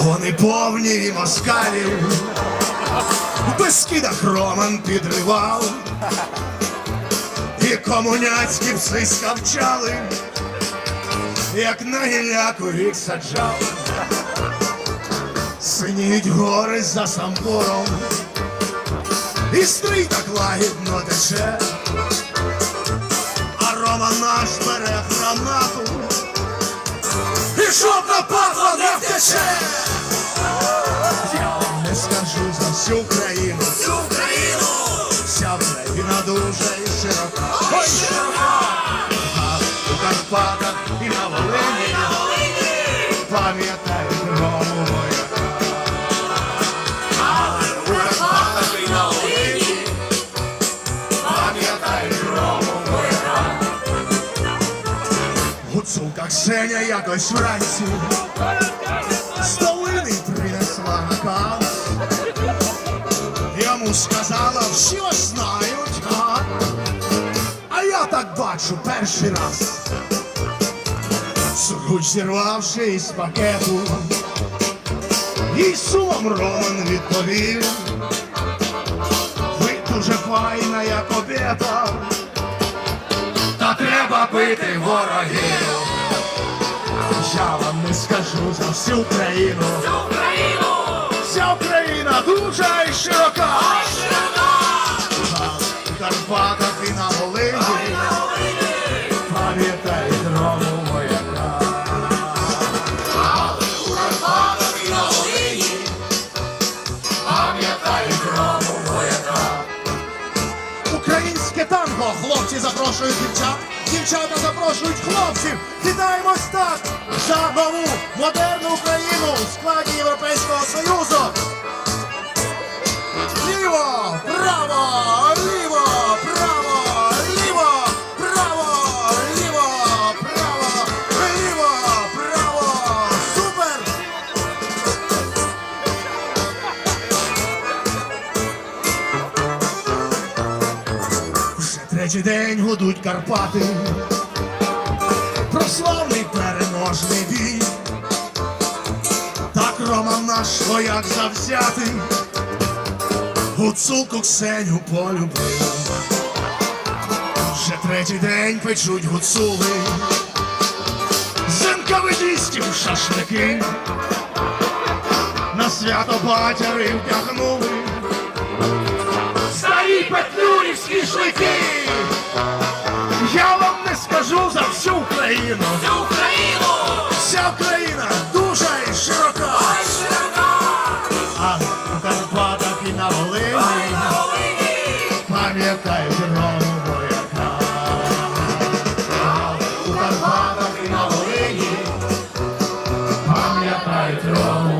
Вони повні москалів, в безкидах Роман підривав, і комуняцькі пси скавчали, як на гіляку їх саджав. Синіють гори за самбором, і стрій так лагідно тече, вся Україна дуже і широка. Ой, широка! А у Карпатах і на Волині пам'ятають Рому вояка. У Карпатах і на Волині пам'ятають Рому вояка. Гуцулка Ксеня якось вранці з Йому сказала, всі вас знають, а? а я так бачу перший раз. Сургуч зірвавши із пакету, їй сумом Роман відповів. Ви дуже файна, як обета, та треба бити ворогів. Я вам не скажу за всю країну. Всю Україну! Вся Україна дуже. Широка! Танго. Хлопці запрошують дівчат. Дівчата запрошують хлопців. Вітаємось так за нову модерну третій день гудуть Карпати. Про славний переможний бій. Так Роман наш вояк завзятий. Гуцулку Ксеню полюбив. Вже третій день печуть гуцули. Зенковидістів шашлики. На свято батяри втягнули. Старі петлюрівські шлики. Я вам не скажу за всю Україну. Всю Україну! Вся Україна дуже і широка. Широка! А у Карпатах і на Волині На Волині пам'ятають Рому вояка. А у Карпатах і на Волині пам'ятають Рому